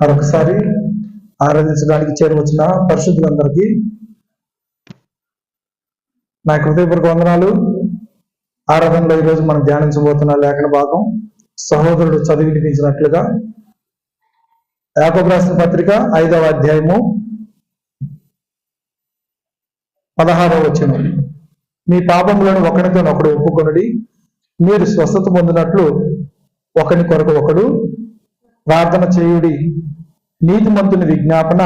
మరొకసారి ఆరాధించడానికి చేరువచ్చిన పరిశుద్ధులందరికీ నా హృదయపూర్వక వందనాలు. ఆరాధనలో ఈరోజు మనం ధ్యానించబోతున్న లేఖన భాగం సహోదరుడు చదివి వినిపించినట్లుగా యాకోబు రాసిన పత్రిక ఐదవ అధ్యాయము పదహారవ వచ్చిన మీ పాపములను ఒకరితో ఒకడు మీరు స్వస్థత పొందినట్లు ఒకరి కొరకు ఒకడు ప్రార్థన చేయుడి. నీతిమంతుని విజ్ఞాపన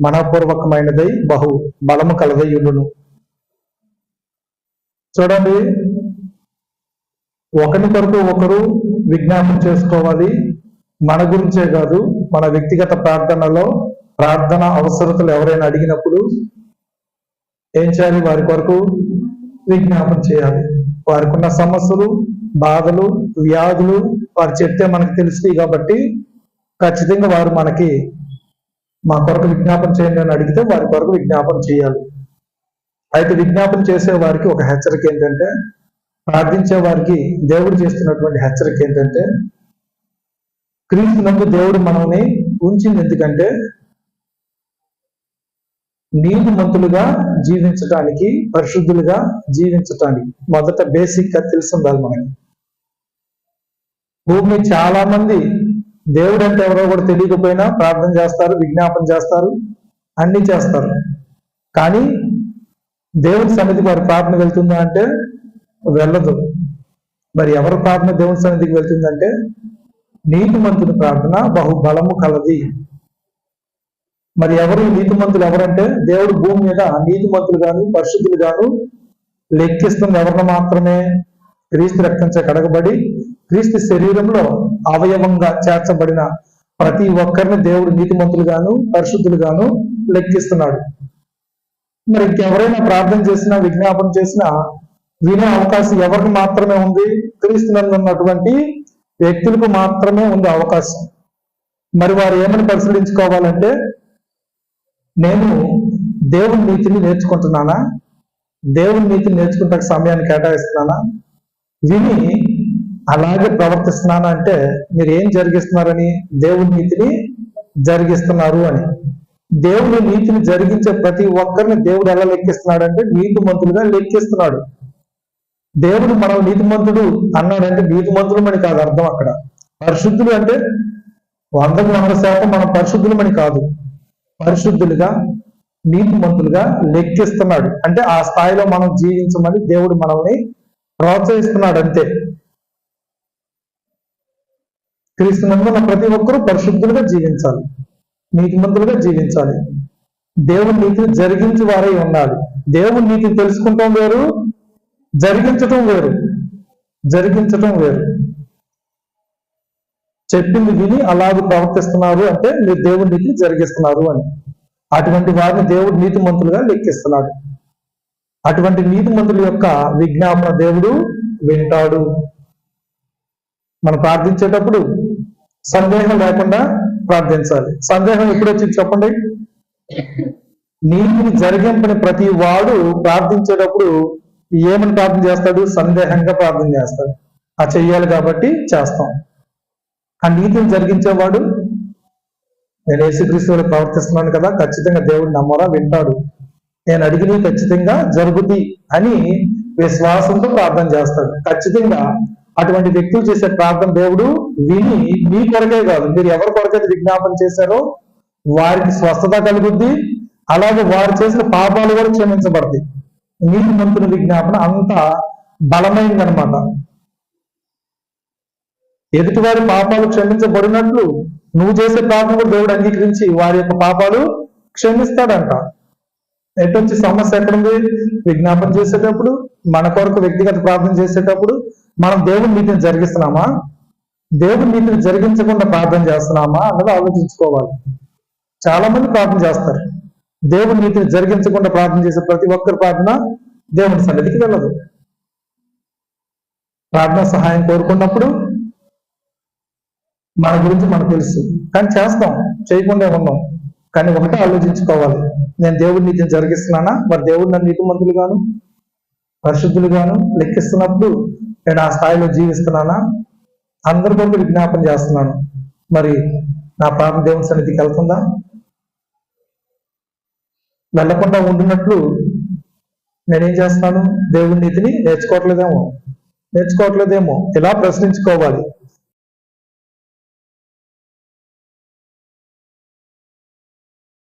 మనపూర్వకమైనదై బహు బలము కలదై ఉండును చూడండి ఒకరి కొరకు ఒకరు విజ్ఞాపన చేసుకోవాలి. మన గురించే కాదు మన వ్యక్తిగత ప్రార్థనలో ప్రార్థన అవసరతలు ఎవరైనా అడిగినప్పుడు ఏం చేయాలి? వారి కొరకు విజ్ఞాపన చేయాలి. వారికి ఉన్న సమస్యలు బాధలు వ్యాధులు వారు చెప్తే మనకు తెలుస్తాయి కాబట్టి ఖచ్చితంగా వారు మనకి మా కొరకు విజ్ఞాపన చేయండి అని అడిగితే వారి కొరకు విజ్ఞాపన చేయాలి. అయితే విజ్ఞాపన చేసే వారికి ఒక హెచ్చరిక ఏంటంటే ప్రార్థించే వారికి దేవుడు చేస్తున్నటువంటి హెచ్చరిక ఏంటంటే క్రీస్తునందు దేవుడు మనల్ని ఉంచింది ఎందుకంటే నీతిమంతులుగా జీవించటానికి పరిశుద్ధులుగా జీవించటానికి. మొదట బేసిక్గా తెలిసి ఉండాలి మనకి. భూమి చాలా మంది దేవుడు అంటే ఎవరో కూడా తెలియకపోయినా ప్రార్థన చేస్తారు విజ్ఞాపన చేస్తారు అన్ని చేస్తారు. కానీ దేవుని సన్నిధికి వారి ప్రార్థన వెళ్తుందా అంటే వెళ్ళదు. మరి ఎవరి ప్రార్థన దేవుని సన్నిధికి వెళ్తుందంటే నీతిమంతుని ప్రార్థన బహుబలము కలది. మరి ఎవరు నీతిమంతులు ఎవరంటే దేవుడు భూమి మీద నీతిమంతులు గాను పరిశుద్ధులు గాను లెక్కిస్తున్న ఎవరిని మాత్రమే క్రీస్తు రక్తంచే కడగబడి క్రీస్తు శరీరంలో అవయవంగా చేర్చబడిన ప్రతి ఒక్కరిని దేవుడు నీతిమంతులుగాను పరిశుద్ధులుగాను లెక్కిస్తున్నాడు. మరి ఇంకెవరైనా ప్రార్థన చేసినా విజ్ఞాపన చేసినా వినే అవకాశం ఎవరికి మాత్రమే ఉంది? క్రీస్తునందు ఉన్నటువంటి వ్యక్తులకు మాత్రమే ఉంది అవకాశం. మరి వారు ఏమని పరిశీలించుకోవాలంటే నేను దేవుని నీతిని నేర్చుకుంటున్నానా? దేవుని నీతిని నేర్చుకుంటే సమయాన్ని కేటాయిస్తున్నానా? విని అలాగే ప్రవర్తిస్తున్నాను అంటే మీరు ఏం జరిగిస్తున్నారని? దేవుని నీతిని జరిగిస్తున్నారు అని. దేవుని నీతిని జరిగించే ప్రతి ఒక్కరిని దేవుడు ఎలా లెక్కిస్తున్నాడు అంటే నీతి నీతిమంతులుగా లెక్కిస్తున్నాడు. దేవుడు మనం నీతిమంతుడు అన్నాడంటే నీతిమంతులమని కాదు అర్థం అక్కడ. పరిశుద్ధులు అంటే వందకు వంద శాతం మనం పరిశుద్ధులమని కాదు. పరిశుద్ధులుగా నీతిమంతులుగా లెక్కిస్తున్నాడు. అంటే ఆ స్థాయిలో మనం జీవించమని దేవుడు మనల్ని ప్రోత్సహిస్తున్నాడు అంతే క్రీస్తునందున ప్రతి ఒక్కరూ పరిశుద్ధులుగా జీవించాలి. నీతిమంతులుగా జీవించాలి. దేవుని నీతిని జరిగించి వారై ఉండాలి. దేవుని నీతిని తెలుసుకుంటాం వేరు జరిగించటం వేరు జరిగించటం వేరు. చెప్పింది విని అలాగే ప్రవర్తిస్తున్నారు అంటే మీరు దేవుడి నీతిని జరిగిస్తున్నారు అని. అటువంటి వారిని దేవుడు నీతిమంతులుగా లెక్కిస్తున్నాడు. అటువంటి నీతిమంతుల యొక్క విజ్ఞాపన దేవుడు వింటాడు. మనం ప్రార్థించేటప్పుడు సందేహం లేకుండా ప్రార్థించాలి. సందేహం ఎప్పుడు వచ్చింది చెప్పండి? నీతిని జరిగింపని ప్రతి వాడు ప్రార్థించేటప్పుడు ఏమని ప్రార్థన చేస్తాడు? సందేహంగా ప్రార్థన చేస్తాడు. ఆ చెయ్యాలి కాబట్టి చేస్తాం. ఆ నీతిని జరిగించేవాడు నేను యేసుక్రీస్తువులు ప్రవర్తిస్తున్నాను కదా ఖచ్చితంగా దేవుడు నమ్మరా వింటాడు. నేను అడిగినవి ఖచ్చితంగా జరుగుద్ది అని విశ్వాసంతో ప్రార్థన చేస్తాడు. ఖచ్చితంగా అటువంటి వ్యక్తులు చేసే ప్రార్థన దేవుడు విని మీ కొరకే కాదు. మీరు ఎవరి కొరకైతే విజ్ఞాపన చేశారో వారికి స్వస్థత కలుగుద్ది. అలాగే వారు చేసిన పాపాలు కూడా క్షమించబడతాయి. నీతి మంతుని విజ్ఞాపన అంత బలమైందనమాట ఎదుటివారి పాపాలు క్షమించబడినట్లు నువ్వు చేసే ప్రార్థన కూడా దేవుడు అంగీకరించి వారి యొక్క పాపాలు క్షమిస్తాడంట. ఎటొచ్చి సమస్య ఎక్కడుంది? విజ్ఞాపన చేసేటప్పుడు మన కొరకు వ్యక్తిగత ప్రార్థన చేసేటప్పుడు మనం దేవుని నీతిని జరిగిస్తున్నామా? దేవుని నీతిని జరిగించకుండా ప్రార్థన చేస్తున్నామా అన్నది ఆలోచించుకోవాలి. చాలా మంది ప్రార్థన చేస్తారు. దేవుని నీతిని జరిగించకుండా ప్రార్థన చేసే ప్రతి ఒక్కరి ప్రార్థన దేవుని సన్నిధికి వెళ్ళదు. ప్రార్థన సహాయం కోరుకున్నప్పుడు మన గురించి మనకు తెలుసు. కానీ చేస్తాం. చేయకుండా ఉన్నాం. కానీ ఒకటే ఆలోచించుకోవాలి. నేను దేవుడి నీతిని జరిగిస్తున్నానా? మరి దేవుడు నన్ను నీతిమంతులు గాను పరిశుద్ధులు గాను లెక్కిస్తున్నప్పుడు నేను ఆ స్థాయిలో జీవిస్తున్నానా? అందరి కొరకు విజ్ఞాపన చేస్తున్నాను. మరి నా ప్రార్థన దేవుని సన్నిధికి వెళ్తుందా? వెళ్ళకుండా ఉండినట్లు నేనేం చేస్తున్నాను దేవుడి నీతిని నేర్చుకోవట్లేదేమో. నేర్చుకోవట్లేదేమో. ఇలా ప్రశ్నించుకోవాలి.